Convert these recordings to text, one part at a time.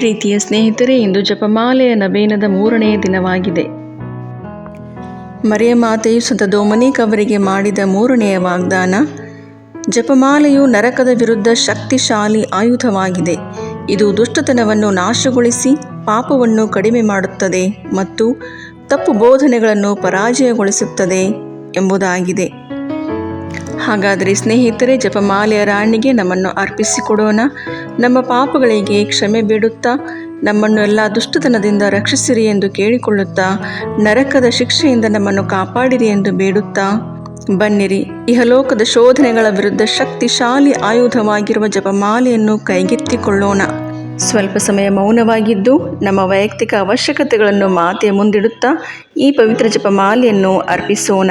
ಪ್ರೀತಿಯ ಸ್ನೇಹಿತರೇ, ಇಂದು ಜಪಮಾಲೆಯ ನವೇನದ ಮೂರನೆಯ ದಿನವಾಗಿದೆ. ಮರಿಯ ಮಾತೆಯು ಸಂತ ದೋಮನಿಕ್ ಅವರಿಗೆ ಮಾಡಿದ ಮೂರನೆಯ ವಾಗ್ದಾನ, ಜಪಮಾಲೆಯು ನರಕದ ವಿರುದ್ಧ ಶಕ್ತಿಶಾಲಿ ಆಯುಧವಾಗಿದೆ. ಇದು ದುಷ್ಟತನವನ್ನು ನಾಶಗೊಳಿಸಿ, ಪಾಪವನ್ನು ಕಡಿಮೆ ಮಾಡುತ್ತದೆ ಮತ್ತು ತಪ್ಪು ಬೋಧನೆಗಳನ್ನು ಪರಾಜಯಗೊಳಿಸುತ್ತದೆ ಎಂಬುದಾಗಿದೆ. ಹಾಗಾದರೆ ಸ್ನೇಹಿತರೆ, ಜಪಮಾಲೆಯ ರಾಣಿಗೆ ನಮ್ಮನ್ನು ಅರ್ಪಿಸಿಕೊಡೋಣ. ನಮ್ಮ ಪಾಪಗಳಿಗೆ ಕ್ಷಮೆ ಬೇಡುತ್ತಾ, ನಮ್ಮನ್ನು ಎಲ್ಲ ದುಷ್ಟತನದಿಂದ ರಕ್ಷಿಸಿರಿ ಎಂದು ಕೇಳಿಕೊಳ್ಳುತ್ತಾ, ನರಕದ ಶಿಕ್ಷೆಯಿಂದ ನಮ್ಮನ್ನು ಕಾಪಾಡಿರಿ ಎಂದು ಬೇಡುತ್ತಾ. ಬನ್ನಿರಿ, ಇಹಲೋಕದ ಶೋಧನೆಗಳ ವಿರುದ್ಧ ಶಕ್ತಿಶಾಲಿ ಆಯುಧವಾಗಿರುವ ಜಪಮಾಲೆಯನ್ನು ಕೈಗೆತ್ತಿಕೊಳ್ಳೋಣ. ಸ್ವಲ್ಪ ಸಮಯ ಮೌನವಾಗಿದ್ದು, ನಮ್ಮ ವೈಯಕ್ತಿಕ ಅವಶ್ಯಕತೆಗಳನ್ನು ಮಾತೆಯ ಮುಂದಿಡುತ್ತಾ, ಈ ಪವಿತ್ರ ಜಪಮಾಲೆಯನ್ನು ಅರ್ಪಿಸೋಣ.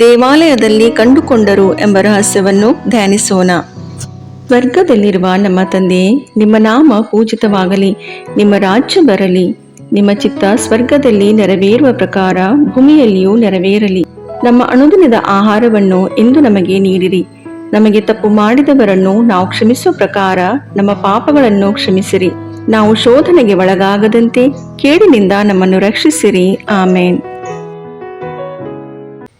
ದೇವಾಲಯದಲ್ಲಿ ಕಂಡುಕೊಂಡರು ಎಂಬ ರಹಸ್ಯವನ್ನು ಧ್ಯಾನಿಸೋಣ. ಸ್ವರ್ಗದಲ್ಲಿರುವ ನಮ್ಮ ತಂದೆ, ನಿಮ್ಮ ನಾಮ ಪೂಜಿತವಾಗಲಿ, ನಿಮ್ಮ ರಾಜ್ಯ ಬರಲಿ, ನಿಮ್ಮ ಚಿತ್ತ ಸ್ವರ್ಗದಲ್ಲಿ ನೆರವೇರುವ ಪ್ರಕಾರ ಭೂಮಿಯಲ್ಲಿಯೂ ನೆರವೇರಲಿ. ನಮ್ಮ ಅನುದಿನದ ಆಹಾರವನ್ನು ಇಂದು ನಮಗೆ ನೀಡಿರಿ. ನಮಗೆ ತಪ್ಪು ಮಾಡಿದವರನ್ನು ನಾವು ಕ್ಷಮಿಸುವ ಪ್ರಕಾರ ನಮ್ಮ ಪಾಪಗಳನ್ನು ಕ್ಷಮಿಸಿರಿ. ನಾವು ಶೋಧನೆಗೆ ಒಳಗಾಗದಂತೆ ಕೇಡಿನಿಂದ ನಮ್ಮನ್ನು ರಕ್ಷಿಸಿರಿ. ಆಮೇನ್.